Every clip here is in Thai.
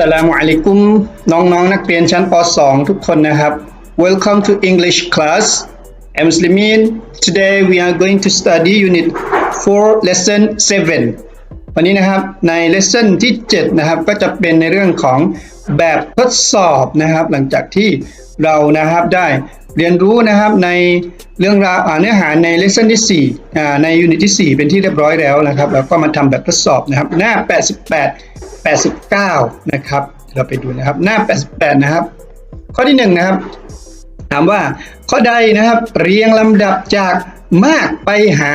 สลามุอะลัยกุมน้องๆนนักเรียนชั้นป .2 ทุกคนนะครับ Welcome to English class I'm Muslimin Today we are going to study unit 4 lesson 7 วันนี้นะครับใน lesson ที่ 7 นะครับ ก็จะเป็นในเรื่องของแบบทดสอบนะครับ หลังจากที่เรานะครับได้ เรียนรู้นะครับในเรื่องราวเนื้อหาใน lesson ที่4อ่าใน unit ที่ 4 เป็นที่เรียบร้อยแล้วนะครับ แล้วก็มาทำแบบทดสอบนะครับ หน้า 88 89 นะครับ เราไปดูนะครับหน้า 88 นะครับ ข้อที่1นะครับ ถามว่าข้อใดนะครับ เรียงลำดับจากมากไปหา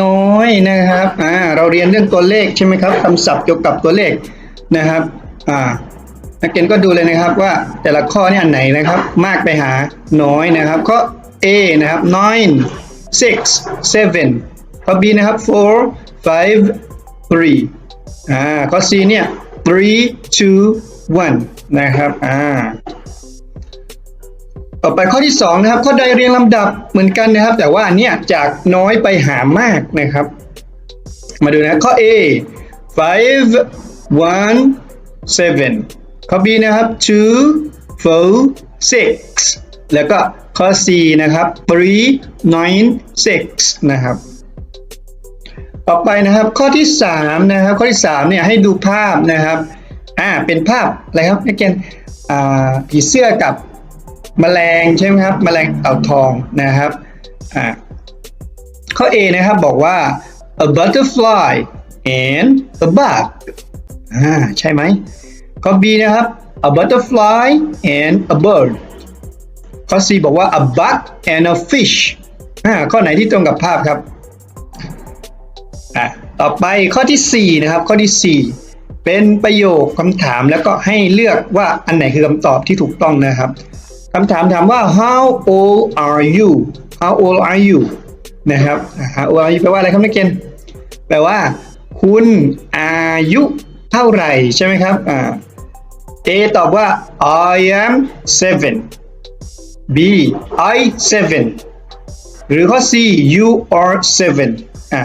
น้อยนะครับอ่าเราเรียนเรื่องตัวเลขใช่ไหมครับคำศัพท์เกี่ยวกับตัวเลขนะครับอ่า นักเรียนก็ดูเลยนะครับว่าแต่ละข้อนี่อันไหนนะครับ มากไปหาน้อยนะครับ ข้อ A นะครับ nine six seven ข้อ B นะครับ four five three อ่าข้อ C เนี่ย three two one นะครับอ่าต่อไปข้อที่2นะครับข้อใดเรียงลำดับเหมือนกันนะครับ แต่ว่าเนี่ยจากน้อยไปหามากนะครับ มาดูนะข้อ A 5 1 7 ข้อ B นะครับ2 4 6แล้วก็ข้อ C นะครับ3 9 6นะครับ ต่อไปนะครับข้อที่ 3 นะครับ ข้อที่3เนี่ยให้ดูภาพนะครับอ่าเป็นภาพอะไรครับนักเรียนอ่าผีเสื้อกับแมลงใช่ไหมครับแมลงเต่าทองนะครับอ่าข้อ A นะครับบอกว่า a butterfly and a bug อ่าใช่ไหม ข้อ B นะครับ a butterfly and a bird ข้อ C บอกว่า a bug and a fish อ่าข้อไหนที่ตรงกับภาพครับอ่าต่อไปข้อที่ 4 นะครับ ข้อที่ 4 เป็นประโยคคำถามแล้วก็ให้เลือกว่าอันไหนคือคำตอบที่ถูกต้องนะครับคำถามถามว่า how old are you how old are you นะครับ how old are you แปลว่าอะไรครับนักเรียนแปลว่า คุณอายุเท่าไหร่ใช่ไหมครับอ่า A ตอบว่า I am seven B I seven หรือข้อ C you are seven อะ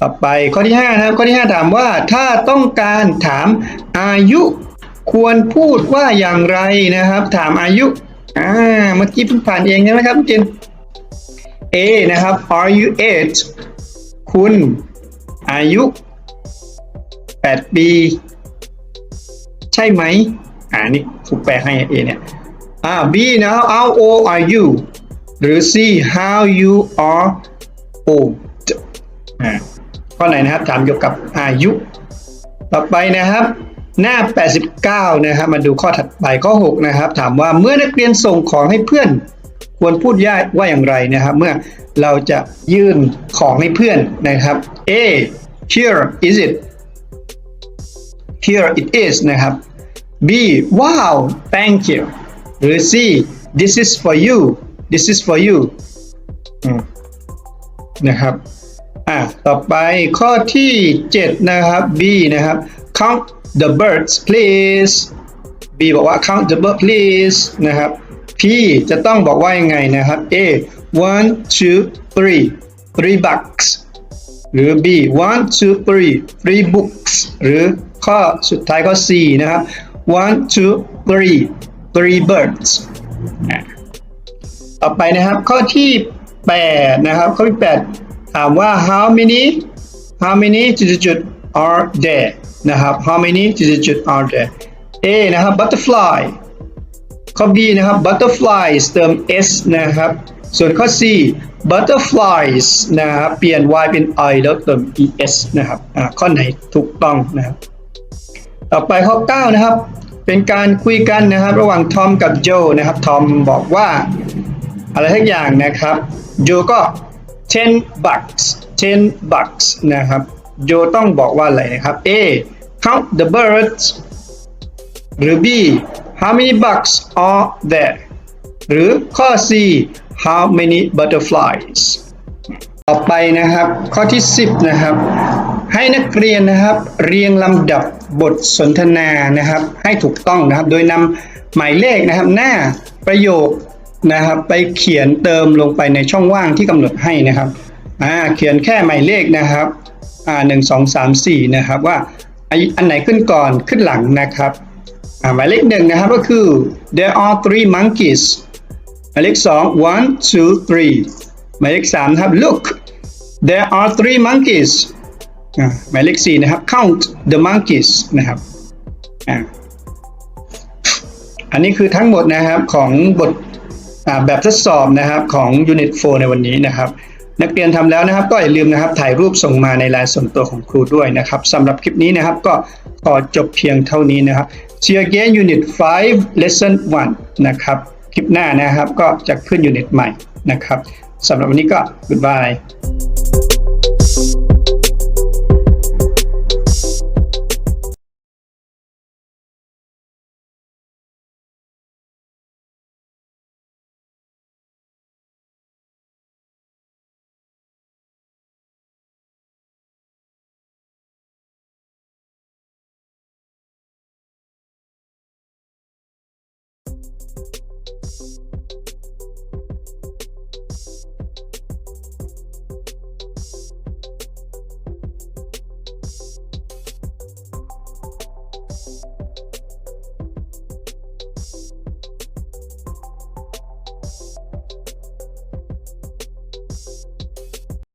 ต่อไปข้อที่5นะครับข้อที่ 5 ถามว่าถ้าต้องการถามอายุควรพูดว่าอย่างไรนะครับ ถามอายุอ่าเมื่อกี้เพิ่งผ่านเองใช่ไหมครับเกณฑ์ A นะครับ are you eight คุณอายุ8ปี ช่ไหมอ่านี่ถูแปลให้ A เนี่ยอ่า B นะ how old are you หรือ C how you are old อ่าข้อไหนนะครับถามเกี่ยวกับอายุ ต่อไปนะครับ หน้า 89 นะครับ มาดูข้อถัดไปข้อ 6 นะครับ ถามว่าเมื่อนักเรียนส่งของให้เพื่อน ควรพูดย่าว่าอย่างไรนะครับ เมื่อเราจะยื่นของให้เพื่อนนะครับ A here is it here it is นะครับ B wow thank you หรือ C this is for you this is for you อืมนะครับ อ่ะต่อไปข้อที่ 7 นะครับ B นะครับ count the birds please B บอกว่า count the bird please นะครับ P จะต้องบอกว่ายังไงนะครับ A one two three three bucks หรือ B one two three three books หรือข้อสุดท้ายข้อ C นะครับ one two three three birds อะต่อไปนะครับ ข้อที่ 8 นะครับ ข้อที่ 8 ถามว่า how many how many จุดๆ are there นะครับ how many จุดๆ are there A นะครับ butterfly ข้อ B นะครับ butterflies เติม s นะครับ ส่วนข้อ C butterflies นะครับ เปลี่ยน y เป็น i แล้วเติม es นะครับ ข้อไหนถูกต้องนะครับ ต่อไปข้อ 9 นะครับ เป็นการคุยกันนะครับ ระหว่างทอมกับโจนะครับทอมบอกว่าอะไรทักอย่างนะครับโจก็ 10 bucks 10 bucks นะครับโจต้องบอกว่าอะไรนะครับ A count the birds หรือ B how many bucks are there หรือข้อ C how many butterflies ต่อไปนะครับ ข้อที่ 10 นะครับ ให้นักเรียนนะครับ เรียงลำดับบทสนทนานะครับ ให้ถูกต้องนะครับ โดยนำหมายเลขนะครับ หน้าประโยคนะครับ ไปเขียนเติมลงไปในช่องว่างที่กำหนดให้นะครับอ่าเขียนแค่หมายเลขนะครับอ่าหนึ่งสองสามสี่นะครับว่าอันอันไหนขึ้นก่อนขึ้นหลังนะครับอ่าหมายเลขหนึ่งนะครับก็คือ there are three monkeys หมายเลขสอง one two three หมายเลขสามครับ look there are three monkeys หมายเลขสี่นะครับ count the monkeys นะครับอันนี้คือทั้งหมดนะครับของบทแบบทดสอบนะครับของ Unit 4ในวันนี้นะครับ นักเรียนทำแล้วนะครับ ก็อย่าลืมนะครับถ่ายรูปส่งมาในไลน์ส่วนตัวของครูด้วยนะครับสำหรับคลิปนี้นะครับก็ขอจบเพียงเท่านี้นะครับ See you again Unit 5 Lesson 1 นะครับ คลิปหน้านะครับก็จะขึ้น Unit ใหม่นะครับสำหรับวันนี้ก็ goodbye